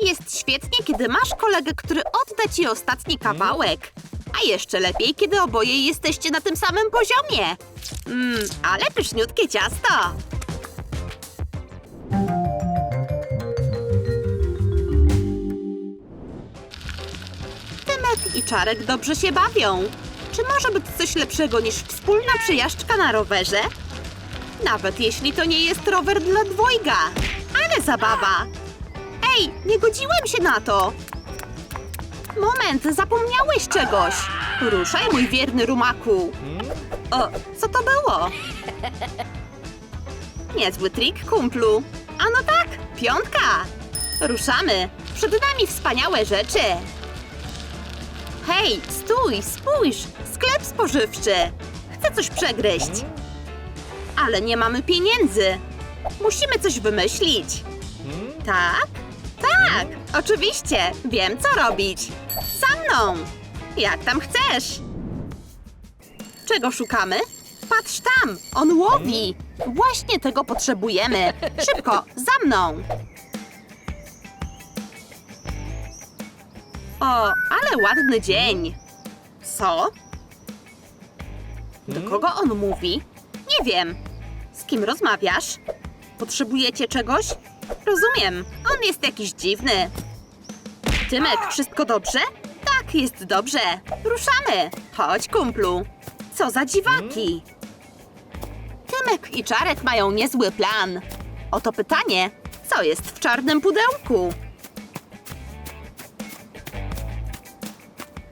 Jest świetnie, kiedy masz kolegę, który odda ci ostatni kawałek. A jeszcze lepiej, kiedy oboje jesteście na tym samym poziomie. Mmm, ale pyszniutkie ciasto. Tymek i Czarek dobrze się bawią. Czy może być coś lepszego niż wspólna przejażdżka na rowerze? Nawet jeśli to nie jest rower dla dwojga. Ale zabawa! Ej, nie godziłem się na to! Moment, zapomniałeś czegoś! Ruszaj, mój wierny rumaku! O, co to było? Niezły trik, kumplu. A no tak, piątka! Ruszamy! Przed nami wspaniałe rzeczy! Hej, stój, spójrz! Sklep spożywczy! Chcę coś przegryźć! Ale nie mamy pieniędzy! Musimy coś wymyślić! Tak? Tak! Oczywiście! Wiem, co robić! Za mną! Jak tam chcesz? Czego szukamy? Patrz tam! On łowi! Właśnie tego potrzebujemy! Szybko, za mną! O, ale ładny dzień! Co? Do kogo on mówi? Nie wiem. Z kim rozmawiasz? Potrzebujecie czegoś? Rozumiem. On jest jakiś dziwny. Tymek, wszystko dobrze? Tak, jest dobrze. Ruszamy. Chodź, kumplu. Co za dziwaki. Tymek i Czarek mają niezły plan. Oto pytanie. Co jest w czarnym pudełku?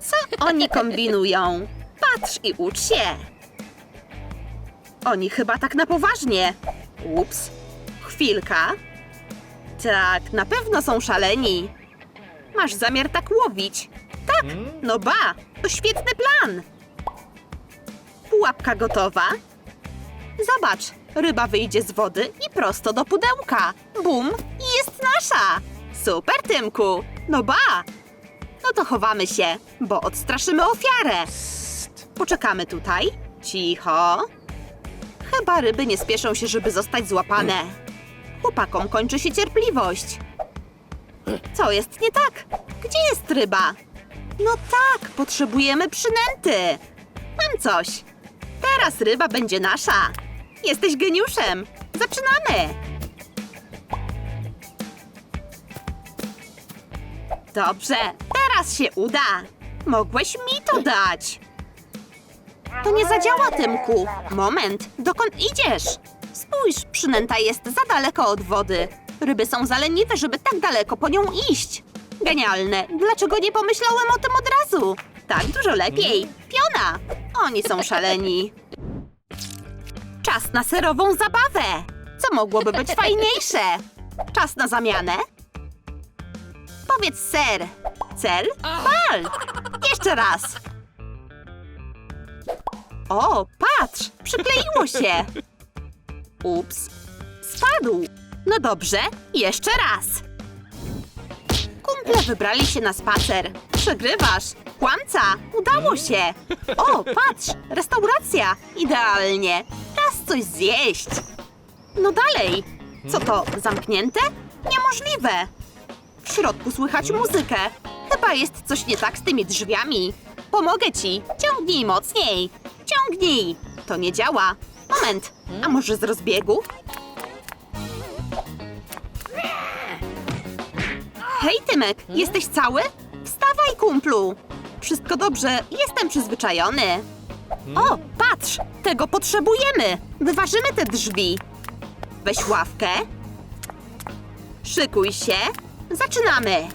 Co oni kombinują? Patrz i ucz się. Oni chyba tak na poważnie. Ups. Chwilka. Tak, na pewno są szaleni. Masz zamiar tak łowić? Tak, no ba, to świetny plan. Pułapka gotowa? Zobacz, ryba wyjdzie z wody i prosto do pudełka. Bum, i jest nasza. Super, Tymku. No ba. No to chowamy się, bo odstraszymy ofiarę. Poczekamy tutaj. Cicho. Chyba ryby nie spieszą się, żeby zostać złapane. Chłopakom kończy się cierpliwość. Co jest nie tak? Gdzie jest ryba? No tak, potrzebujemy przynęty. Mam coś. Teraz ryba będzie nasza. Jesteś geniuszem. Zaczynamy. Dobrze, teraz się uda. Mogłeś mi to dać. To nie zadziała, Tymku. Moment, dokąd idziesz? Spójrz, przynęta jest za daleko od wody. Ryby są za leniwe, żeby tak daleko po nią iść. Genialne. Dlaczego nie pomyślałem o tym od razu? Tak dużo lepiej. Piona. Oni są szaleni. Czas na serową zabawę. Co mogłoby być fajniejsze? Czas na zamianę? Powiedz ser. Cel? Bal. Jeszcze raz. O, patrz! Przykleiło się! Ups, spadł. No dobrze, jeszcze raz. Kumple wybrali się na spacer. Przegrywasz. Kłamca, udało się. O, patrz, restauracja. Idealnie. Czas coś zjeść. No dalej. Co to, zamknięte? Niemożliwe. W środku słychać muzykę. Chyba jest coś nie tak z tymi drzwiami. Pomogę ci. Ciągnij mocniej. Ciągnij. To nie działa. Moment. A może z rozbiegu? Hej, Tymek. Jesteś cały? Wstawaj, kumplu. Wszystko dobrze. Jestem przyzwyczajony. O, patrz. Tego potrzebujemy. Wyważymy te drzwi. Weź ławkę. Szykuj się. Zaczynamy.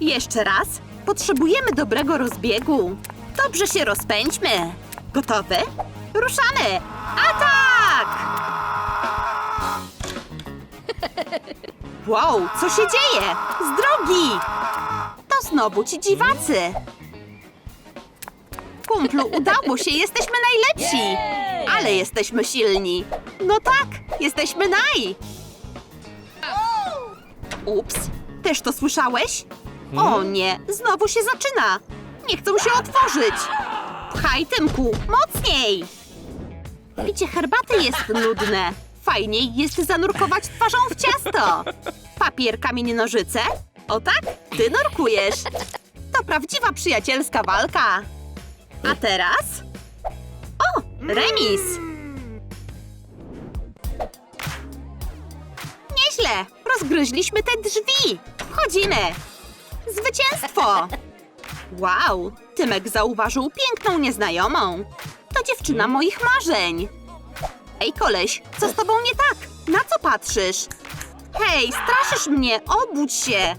Jeszcze raz. Potrzebujemy dobrego rozbiegu. Dobrze się rozpędźmy. Gotowy? Ruszamy! Atak! Wow, co się dzieje? Z drogi! To znowu ci dziwacy. Kumplu, udało się, jesteśmy najlepsi! Ale jesteśmy silni. No tak, jesteśmy naj! Ups, też to słyszałeś? O nie, znowu się zaczyna. Nie chcą się otworzyć. Pchaj, Tymku, mocniej! Picie herbaty jest nudne. Fajniej jest zanurkować twarzą w ciasto. Papier, kamień, nożyce? O tak? Ty nurkujesz. To prawdziwa przyjacielska walka. A teraz? O, remis. Nieźle. Rozgryźliśmy te drzwi. Wchodzimy. Zwycięstwo. Wow, Tymek zauważył piękną nieznajomą. To dziewczyna moich marzeń. Ej, koleś, co z tobą nie tak? Na co patrzysz? Hej, straszysz mnie, obudź się!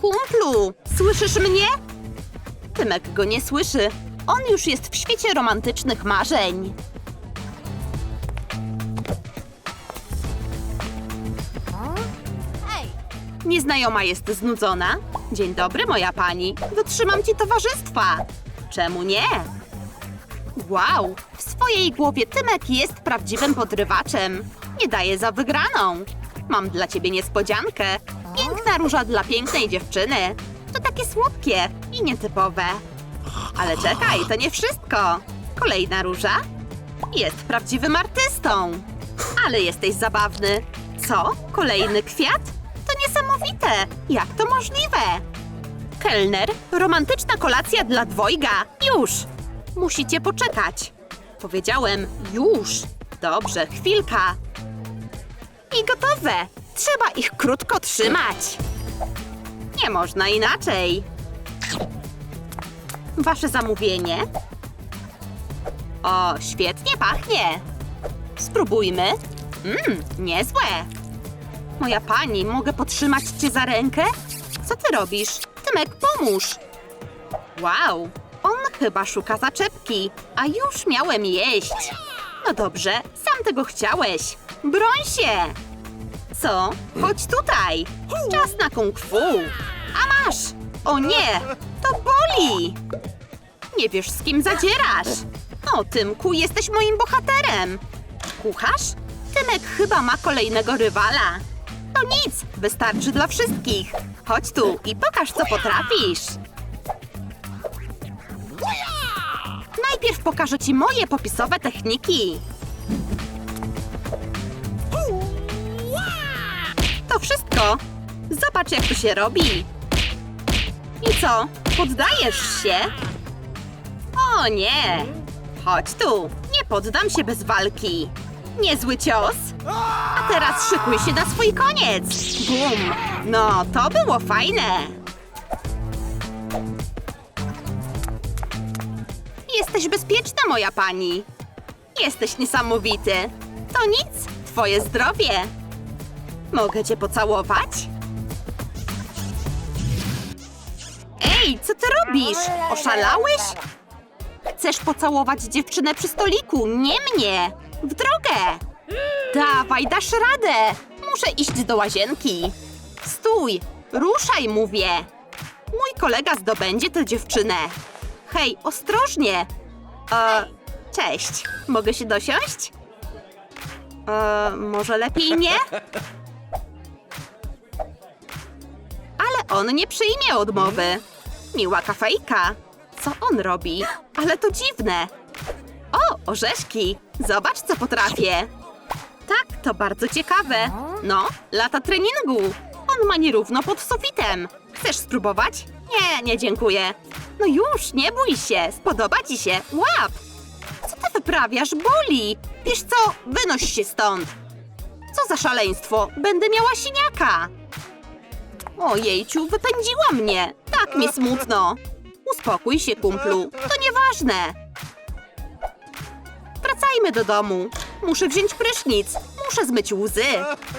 Kumplu, słyszysz mnie? Tymek go nie słyszy. On już jest w świecie romantycznych marzeń. Nieznajoma jest znudzona. Dzień dobry, moja pani. Dotrzymam ci towarzystwa. Czemu nie? Wow, w swojej głowie Tymek jest prawdziwym podrywaczem. Nie daje za wygraną. Mam dla ciebie niespodziankę. Piękna róża dla pięknej dziewczyny. To takie słodkie i nietypowe. Ale czekaj, to nie wszystko. Kolejna róża jest prawdziwym artystą. Ale jesteś zabawny. Co? Kolejny kwiat? To niesamowite! Jak to możliwe? Kelner, romantyczna kolacja dla dwojga. Już! Musicie poczekać. Powiedziałem już. Dobrze, chwilka. I gotowe. Trzeba ich krótko trzymać. Nie można inaczej. Wasze zamówienie? O, świetnie pachnie. Spróbujmy. Mmm, niezłe. Moja pani, mogę potrzymać cię za rękę? Co ty robisz? Tymek, pomóż. Wow, on chyba szuka zaczepki, a już miałem jeść. No dobrze, sam tego chciałeś. Broń się! Co? Chodź tutaj! Czas na kung fu! A masz! O nie! To boli! Nie wiesz, z kim zadzierasz! O, Tymku, jesteś moim bohaterem! Kucharz? Tymek chyba ma kolejnego rywala. To nic, wystarczy dla wszystkich. Chodź tu i pokaż, co potrafisz. Pokażę ci moje popisowe techniki. To wszystko. Zobacz, jak to się robi. I co? Poddajesz się? O nie! Chodź tu. Nie poddam się bez walki. Niezły cios. A teraz szykuj się na swój koniec. Bum. No, to było fajne. Jesteś bezpieczna, moja pani. Jesteś niesamowity. To nic, twoje zdrowie. Mogę cię pocałować? Ej, co ty robisz? Oszalałeś? Chcesz pocałować dziewczynę przy stoliku, nie mnie! W drogę! Dawaj, dasz radę! Muszę iść do łazienki. Stój! Ruszaj, mówię! Mój kolega zdobędzie tę dziewczynę. Hej, ostrożnie! E, cześć, mogę się dosiąść? E, może lepiej nie? Ale on nie przyjmie odmowy. Miła kafejka. Co on robi? Ale to dziwne. O, orzeszki! Zobacz, co potrafię. Tak, to bardzo ciekawe. No, lata treningu. On ma nierówno pod sufitem. Chcesz spróbować? Nie, nie dziękuję. No już, nie bój się. Spodoba ci się. Łap! Co ty wyprawiasz? Boli! Wiesz co? Wynoś się stąd. Co za szaleństwo? Będę miała siniaka. Ojejciu, wypędziła mnie. Tak mi smutno. Uspokój się, kumplu. To nieważne. Wracajmy do domu. Muszę wziąć prysznic. Muszę zmyć łzy.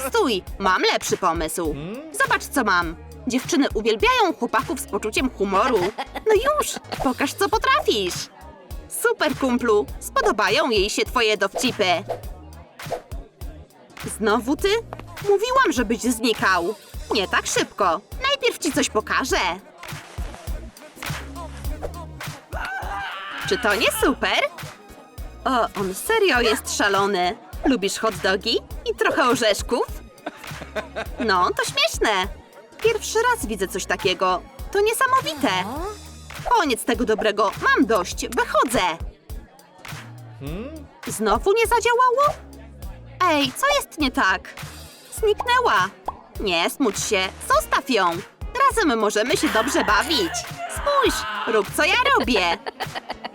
Stój, mam lepszy pomysł. Zobacz, co mam. Dziewczyny uwielbiają chłopaków z poczuciem humoru. No już, pokaż, co potrafisz. Super, kumplu. Spodobają jej się twoje dowcipy. Znowu ty? Mówiłam, żebyś znikał. Nie tak szybko. Najpierw ci coś pokażę. Czy to nie super? O, on serio jest szalony. Lubisz hot dogi i trochę orzeszków? No, to śmieszne. Pierwszy raz widzę coś takiego. To niesamowite. Koniec tego dobrego. Mam dość. Wychodzę. Znowu nie zadziałało? Ej, co jest nie tak? Zniknęła. Nie smuć się. Zostaw ją. Razem możemy się dobrze bawić. Spójrz, rób co ja robię.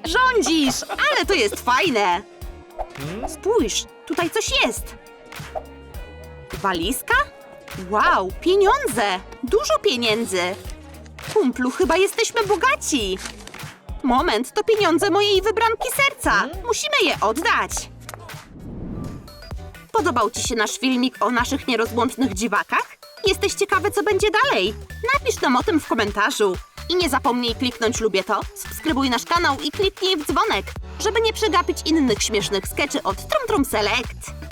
Rządzisz, ale to jest fajne. Spójrz, tutaj coś jest. Walizka? Wow, pieniądze! Dużo pieniędzy! Kumplu, chyba jesteśmy bogaci! Moment, to pieniądze mojej wybranki serca! Musimy je oddać! Podobał Ci się nasz filmik o naszych nierozłącznych dziwakach? Jesteś ciekawy, co będzie dalej? Napisz nam o tym w komentarzu. I nie zapomnij kliknąć lubię to, subskrybuj nasz kanał i kliknij w dzwonek, żeby nie przegapić innych śmiesznych skeczy od Trum Trum Select.